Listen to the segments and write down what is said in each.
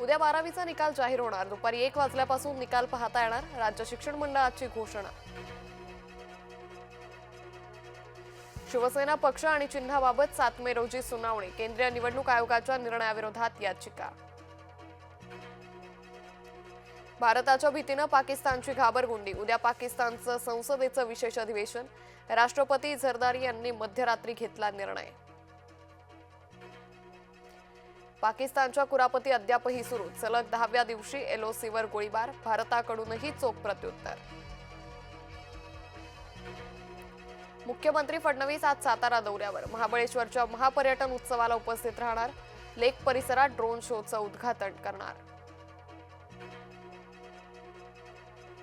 उद्या बारावीचा निकाल जाहीर होणार. दुपारी एक वाजल्यापासून निकाल पाहता येणार. राज्य शिक्षण मंडळाची घोषणा. शिवसेना पक्ष आणि चिन्हाबाबत सात मे रोजी सुनावणी. केंद्रीय निवडणूक आयोगाच्या निर्णयाविरोधात याचिका. भारताच्या भीतीनं पाकिस्तानची घाबरगुंडी. उद्या पाकिस्तानचं संसदेचं विशेष अधिवेशन. राष्ट्रपती झरदारी यांनी मध्यरात्री घेतला निर्णय. पाकिस्तानच्या कुरापती अद्यापही सुरू. सलग दहाव्या दिवशी एलओसीवर गोळीबार भारताकडूनही चोख प्रत्युत्तर. मुख्यमंत्री फडणवीस आज सातारा दौऱ्यावर. महाबळेश्वरच्या महापर्यटन उत्सवाला उपस्थित राहणार. लेक परिसरात ड्रोन शोचं उद्घाटन करणार.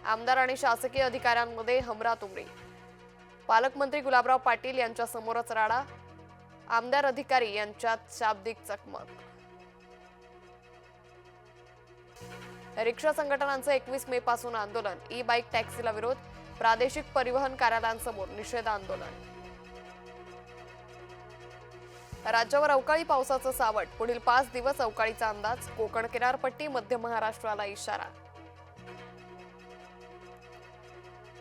आमदार आणि शासकीय अधिकाऱ्यांमध्ये हमरा तुमरी पालकमंत्री गुलाबराव पाटील यांच्या समोरच राडा. आमदार अधिकारी यांच्यात शाब्दिक चकमक. रिक्षा संघटनांचं एकवीस मे पासून आंदोलन ई बाईक टॅक्सीला विरोध प्रादेशिक परिवहन कार्यालयांसमोर निषेध आंदोलन. राज्यावर अवकाळी पावसाचं सावट पुढील पाच दिवस अवकाळीचा अंदाज कोकण किनारपट्टी मध्य महाराष्ट्राला इशारा.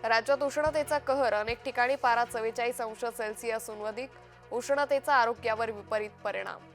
राज्यात उष्णतेचा कहर अनेक ठिकाणी पारा चव्वेचाळीस अंश सेल्सिअस अधिक उष्णतेचा आरोग्यावर विपरीत परिणाम.